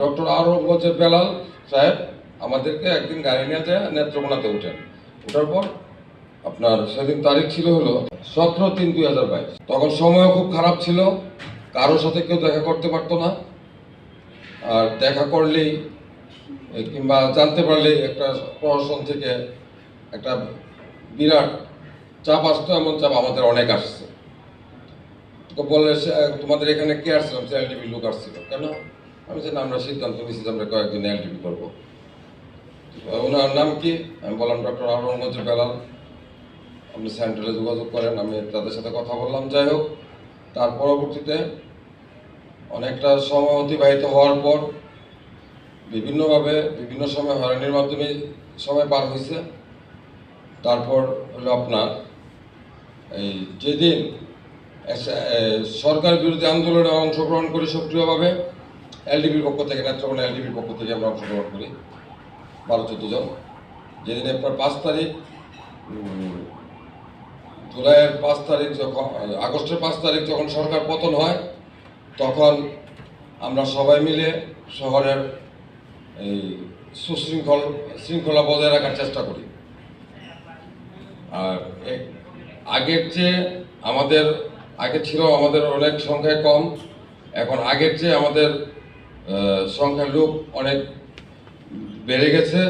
Doctor Aurangzeb Belal সাহেব, আমাদেরকে একদিন গাড়ি নিয়ে যায়, নেত্রকোনাতে উঠেন। ওঠার পর আপনার সেদিন তারিখ ছিল হলো সতেরো তিন দুই হাজার বাইশ। তখন সময়ও খুব খারাপ ছিল, কারোর সাথে কেউ দেখা করতে পারতো না। আর দেখা করলেই কিংবা জানতে পারলেই একটা প্রশাসন থেকে একটা বিরাট চাপ আসতো, এমন চাপ আমাদের অনেক আসছে। তো বললে তোমাদের এখানে কে আসছিলাম? সে এলডিবি লোক আসছিল। কেন? আমি যে আমরা সিদ্ধান্ত নিয়েছি আমরা কয়েকদিন এলডিবি করব। ওনার নাম কি? আমি বললাম, ডক্টর আরঙ্গজেব বেলাল আপনি সেন্ট্রালে যোগাযোগ করেন, আমি তাদের সাথে কথা বললাম। যাই হোক, তার পরবর্তীতে অনেকটা সময় অতিবাহিত হওয়ার পর বিভিন্নভাবে, বিভিন্ন সময় হয়রানির মাধ্যমে সময় পার হয়েছে। তারপর হলো আপনার এই যেদিন সরকার বিরোধী আন্দোলনে অংশগ্রহণ করি সক্রিয়ভাবে এলডিবির পক্ষ থেকে, নেত্রকোনা এলডিবির পক্ষ থেকে আমরা অংশগ্রহণ করি। বারো, চোদ্দ জন। যেদিন আপনার পাঁচ তারিখ জুলাইয়ের পাঁচ তারিখ যখন, আগস্টের পাঁচ তারিখ যখন সরকার পতন হয়, তখন আমরা সবাই মিলে শহরের এই সুশৃঙ্খল, শৃঙ্খলা বজায় রাখার চেষ্টা করি। আর আগের চেয়ে আমাদের, আগে ছিল আমাদের অনেক সংখ্যায় কম, এখন আগের চেয়ে আমাদের সংখ্যার লোক অনেক বেড়ে গেছে।